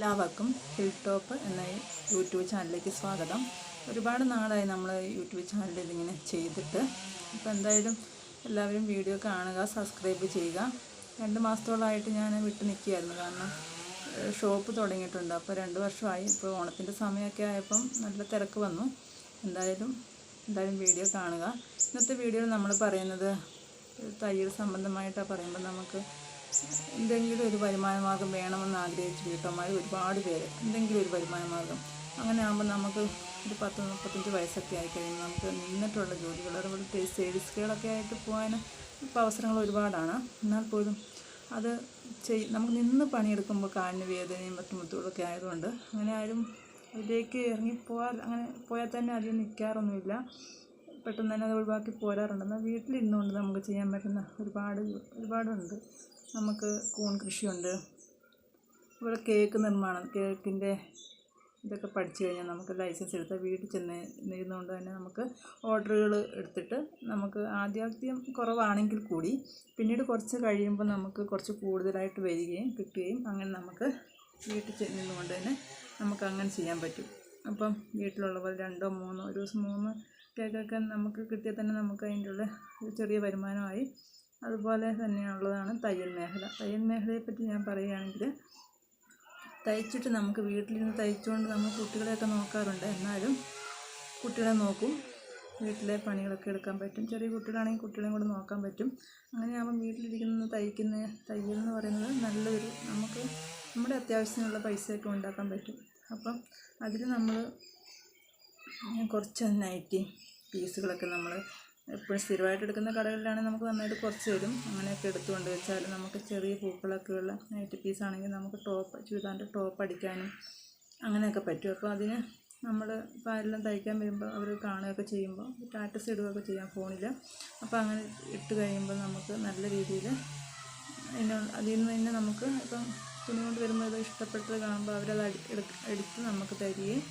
എല്ലാവർക്കും hill top എന്ന YouTube ചാനലിലേക്ക് സ്വാഗതം. ഒരുപാട് നാളായി നമ്മൾ യൂട്യൂബ് ചാനലിൽ ഇതിങ്ങനെ ചെയ്തിട്ട്. അപ്പോൾ എന്തായാലും എല്ലാവരും വീഡിയോ കാണുക സബ്സ്ക്രൈബ് ചെയ്യുക. രണ്ട് മാസത്തോളമായിട്ട് ഞാൻ വിട്ടു നിൽക്കുകയായിരുന്നു. കാരണം ഷോപ്പ് തുടങ്ങിയിട്ടുണ്ട്. അപ്പോൾ രണ്ട് വർഷമായി. ഇപ്പോൾ ഓണത്തിന്റെ സമയമൊക്കെ ആയപ്പം നല്ല തിരക്ക് വന്നു. എന്തായാലും എന്തായാലും വീഡിയോ കാണുക. ഇന്നത്തെ വീഡിയോയിൽ നമ്മൾ പറയുന്നത് തയ്യൽ സംബന്ധമായിട്ടാണ് പറയുമ്പോൾ നമുക്ക് എന്തെങ്കിലും ഒരു വരുമാന മാർഗം വേണമെന്ന് ആഗ്രഹിച്ച് വീട്ടമ്മമാർ ഒരുപാട് പേര്. എന്തെങ്കിലും ഒരു വരുമാന മാർഗം അങ്ങനെ ആകുമ്പോൾ നമുക്ക് ഒരു പത്ത് മുപ്പത്തഞ്ച് വയസ്സൊക്കെ ആയി കഴിയുമ്പോൾ നമുക്ക് നിന്നിട്ടുള്ള ജോലികൾ അതുപോലെ സെയിൽസുകളൊക്കെ ആയിട്ട് പോകാൻ ഇപ്പോൾ അവസരങ്ങൾ ഒരുപാടാണ്. എന്നാൽ പോലും അത് ചെയ് നമുക്ക് നിന്ന് പണിയെടുക്കുമ്പോൾ കാലിന് വേദനയും മറ്റു മുത്തുകളൊക്കെ ആയതുകൊണ്ട് അങ്ങനെ ആരും അതിലേക്ക് ഇറങ്ങിപ്പോയാൽ അങ്ങനെ പോയാൽ തന്നെ അതിൽ നിൽക്കാറൊന്നുമില്ല. പെട്ടെന്ന് തന്നെ അത് ഒഴിവാക്കി പോരാറുണ്ട്. എന്നാൽ വീട്ടിലിരുന്നുകൊണ്ട് നമുക്ക് ചെയ്യാൻ പറ്റുന്ന ഒരുപാട് ഒരുപാടുണ്ട്. നമുക്ക് കൂൺ കൃഷിയുണ്ട്. അതുപോലെ കേക്ക് നിർമ്മാണം കേക്കിന്റെ ഇതൊക്കെ പഠിച്ചു കഴിഞ്ഞാൽ നമുക്ക് ലൈസൻസ് എടുത്ത് വീട്ടിൽ ചെന്ന് ഇരുന്നുകൊണ്ട് തന്നെ നമുക്ക് ഓർഡറുകൾ എടുത്തിട്ട് നമുക്ക് ആദ്യാദ്യം കുറവാണെങ്കിൽ കൂടി പിന്നീട് കുറച്ച് കഴിയുമ്പോൾ നമുക്ക് കുറച്ച് കൂടുതലായിട്ട് വരികയും കിട്ടുകയും അങ്ങനെ നമുക്ക് വീട്ടിൽ ചെന്ന് നിന്നുകൊണ്ട് തന്നെ നമുക്ക് അങ്ങനെ ചെയ്യാൻ പറ്റും. അപ്പം വീട്ടിലുള്ളവർ രണ്ടോ മൂന്നോ ഒരു ദിവസം മൂന്ന് കേക്കൊക്കെ നമുക്ക് കിട്ടിയാൽ തന്നെ നമുക്ക് അതിന്റെ ഉള്ള ചെറിയ വരുമാനമായി അതുപോലെ തന്നെയുള്ളതാണ് തയ്യൽ മേഖല. തയ്യൽ മേഖലയെ പറ്റി ഞാൻ പറയുകയാണെങ്കിൽ തയ്ച്ചിട്ട് നമുക്ക് വീട്ടിലിരുന്ന് തയ്ച്ചുകൊണ്ട് നമ്മൾ കുട്ടികളെയൊക്കെ നോക്കാറുണ്ട്. എന്നാലും കുട്ടികളെ നോക്കും. വീട്ടിലെ പണികളൊക്കെ എടുക്കാൻ പറ്റും. ചെറിയ കുട്ടികളാണെങ്കിൽ കുട്ടികളെയും കൂടെ നോക്കാൻ പറ്റും. അങ്ങനെയാകുമ്പോൾ വീട്ടിലിരിക്കുന്ന തയ്ക്കുന്ന തയ്യൽ എന്ന് പറയുന്നത് നല്ലൊരു നമുക്ക് നമ്മുടെ അത്യാവശ്യത്തിനുള്ള പൈസയൊക്കെ ഉണ്ടാക്കാൻ പറ്റും. അപ്പം അതിൽ നമ്മൾ കുറച്ച് നൈറ്റി പീസുകളൊക്കെ നമ്മൾ എപ്പോഴും സ്ഥിരമായിട്ട് എടുക്കുന്ന കടകളിലാണെങ്കിൽ നമുക്ക് നന്നായിട്ട് കുറച്ച് വരും അങ്ങനെയൊക്കെ എടുത്തുകൊണ്ട് വെച്ചാൽ നമുക്ക് ചെറിയ പൂക്കളൊക്കെ ഉള്ള പീസ് ആണെങ്കിൽ നമുക്ക് ടോപ്പ് ചുരിദാറിന്റെ ടോപ്പ് അടിക്കാനും അങ്ങനെയൊക്കെ പറ്റും. അപ്പോൾ അതിന് നമ്മൾ ഇപ്പോൾ ആരെല്ലാം തയ്ക്കാൻ വരുമ്പോൾ അവർ കാണുകയൊക്കെ ചെയ്യുമ്പോൾ ടാറ്റസ് ഇടുകയൊക്കെ ചെയ്യാം ഫോണിൽ. അപ്പോൾ അങ്ങനെ ഇട്ട് കഴിയുമ്പോൾ നമുക്ക് നല്ല രീതിയിൽ അതിന് അതിൽ നിന്ന് തന്നെ നമുക്ക് ഇപ്പം തുണി കൊണ്ട് വരുമ്പോൾ ഇത് ഇഷ്ടപ്പെട്ടത് കാണുമ്പോൾ അവരത് എടുത്ത് നമുക്ക് തരികയും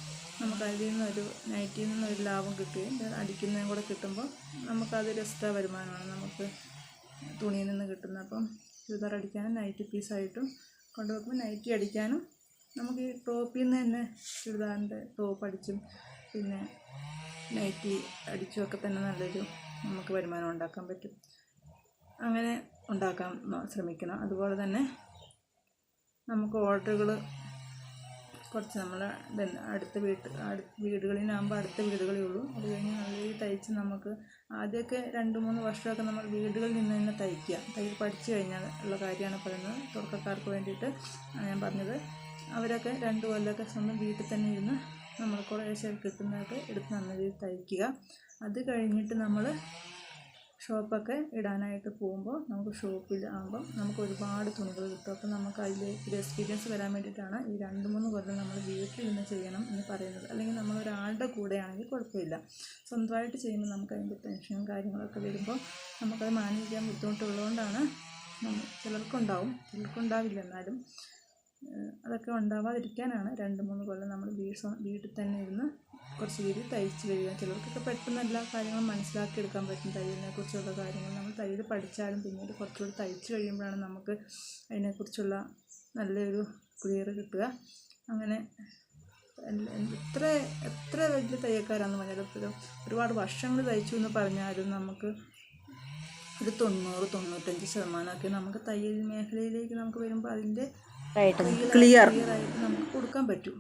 നമുക്ക് അതിൽ നിന്നൊരു നൈറ്റിൽ നിന്നൊരു ലാഭം കിട്ടുകയും അടിക്കുന്നതും കൂടെ കിട്ടുമ്പോൾ നമുക്കതൊരു എക്സ്ട്രാ വരുമാനമാണ്. നമുക്ക് തുണിയിൽ നിന്ന് കിട്ടുന്നത് അപ്പം ചുരിദാർ അടിക്കാനും നൈറ്റി പീസായിട്ടും കൊണ്ടുവെക്കുമ്പോൾ നൈറ്റി അടിക്കാനും നമുക്ക് ഈ ടോപ്പിൽ നിന്ന് തന്നെ ചുരിദാറിന്റെ ടോപ്പ് അടിച്ചും പിന്നെ നൈറ്റി അടിച്ചും ഒക്കെ തന്നെ നല്ലൊരു നമുക്ക് വരുമാനം ഉണ്ടാക്കാൻ പറ്റും. അങ്ങനെ ഉണ്ടാക്കാൻ ശ്രമിക്കണം. അതുപോലെ തന്നെ നമുക്ക് ഓർഡറുകൾ കുറച്ച് നമ്മൾ അടുത്ത വീട്ട് അടുത്ത വീടുകളിലാകുമ്പോൾ അടുത്ത വീടുകളേ ഉള്ളൂ. അത് കഴിഞ്ഞ് നല്ല രീതിയിൽ തയ്ച്ച് നമുക്ക് ആദ്യമൊക്കെ രണ്ട് മൂന്ന് വർഷമൊക്കെ നമ്മൾ വീടുകളിൽ നിന്ന് തന്നെ തയ്ക്കുക. തയ്യൽ പഠിച്ചു കഴിഞ്ഞാൽ ഉള്ള കാര്യമാണ് പറയുന്നത്. തുടക്കക്കാർക്ക് വേണ്ടിയിട്ട് ഞാൻ പറഞ്ഞത്. അവരൊക്കെ രണ്ട് കൊല്ലമൊക്കെ സ്വന്തം വീട്ടിൽ തന്നെ ഇരുന്ന് നമ്മൾ കുറേശ്ശെ കിട്ടുന്നതൊക്കെ എടുത്ത് നല്ല രീതിയിൽ തയ്ക്കുക. അത് കഴിഞ്ഞിട്ട് നമ്മൾ ഷോപ്പൊക്കെ ഇടാനായിട്ട് പോകുമ്പോൾ നമുക്ക് ഷോപ്പിൽ ആകുമ്പം നമുക്ക് ഒരുപാട് തുണികൾ കിട്ടും. അപ്പം നമുക്ക് അതിൽ ഒരു എക്സ്പീരിയൻസ് വരാൻ വേണ്ടിയിട്ടാണ് ഈ രണ്ട് മൂന്ന് കൊല്ലം നമ്മൾ നിന്ന് ചെയ്യണം എന്ന് പറയുന്നത്. അല്ലെങ്കിൽ നമ്മൾ ഒരാളുടെ കൂടെയാണെങ്കിൽ കുഴപ്പമില്ല. സ്വന്തമായിട്ട് ചെയ്യുമ്പോൾ നമുക്ക് അതിന്റെ ടെൻഷനും കാര്യങ്ങളൊക്കെ വരുമ്പോൾ നമുക്കത് മാനേജ് ചെയ്യാൻ ബുദ്ധിമുട്ടുള്ളതുകൊണ്ടാണ് ചിലർക്കുണ്ടാവും. ചിലർക്കുണ്ടാവില്ല എന്നാലും. അതൊക്കെ ഉണ്ടാവാതിരിക്കാനാണ് രണ്ട് മൂന്ന് കൊല്ലം നമ്മൾ വീട് വീട്ടിൽ തന്നെ ഇരുന്ന് കുറച്ച് വീട് തയ്ച്ച് വരിക. ചിലർക്കൊക്കെ പെട്ടെന്ന് എല്ലാ കാര്യങ്ങളും മനസ്സിലാക്കി എടുക്കാൻ പറ്റും. തയ്യലിനെ കുറിച്ചുള്ള കാര്യങ്ങൾ നമ്മൾ തയ്യൽ പഠിച്ചാലും പിന്നീട് കുറച്ചുകൂടി തയ്ച്ച് കഴിയുമ്പോഴാണ് നമുക്ക് അതിനെക്കുറിച്ചുള്ള നല്ലൊരു ക്ലിയർ കിട്ടുക. അങ്ങനെ എത്ര എത്ര വലിയ തയ്യൽക്കാരാന്ന് പറഞ്ഞാലും ഒരുപാട് വർഷങ്ങൾ തയ്ച്ചു എന്ന് പറഞ്ഞാലും നമുക്ക് ഒരു തൊണ്ണൂറ് തൊണ്ണൂറ്റഞ്ച് ശതമാനമൊക്കെ നമുക്ക് തയ്യൽ മേഖലയിലേക്ക് നമുക്ക് വരുമ്പോൾ അതിന്റെ ക്ലിയർ ആയിട്ട് നമുക്ക് കൊടുക്കാൻ പറ്റും.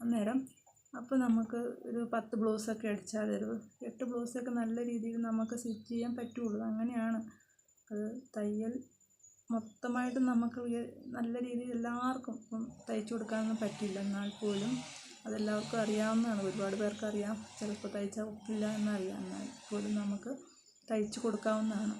അന്നേരം അപ്പോൾ നമുക്ക് ഒരു പത്ത് ബ്ലൗസൊക്കെ അടിച്ചാൽ ഒരു എട്ട് ബ്ലൗസൊക്കെ നല്ല രീതിയിൽ നമുക്ക് സ്റ്റിച്ച് ചെയ്യാൻ പറ്റുള്ളൂ. അങ്ങനെയാണ്. അത് തയ്യൽ മൊത്തമായിട്ട് നമുക്ക് നല്ല രീതിയിൽ എല്ലാവർക്കും ഇപ്പം തയ്ച്ചു കൊടുക്കാനൊന്നും പറ്റില്ല. എന്നാൽ പോലും അതെല്ലാവർക്കും അറിയാവുന്നതാണ്. ഒരുപാട് പേർക്ക് അറിയാം. ചിലപ്പോൾ തയ്ച്ചാൽ ഒക്കില്ല എന്നറിയാം. എന്നാൽ പോലും നമുക്ക് തയ്ച്ചു കൊടുക്കാവുന്നതാണ്.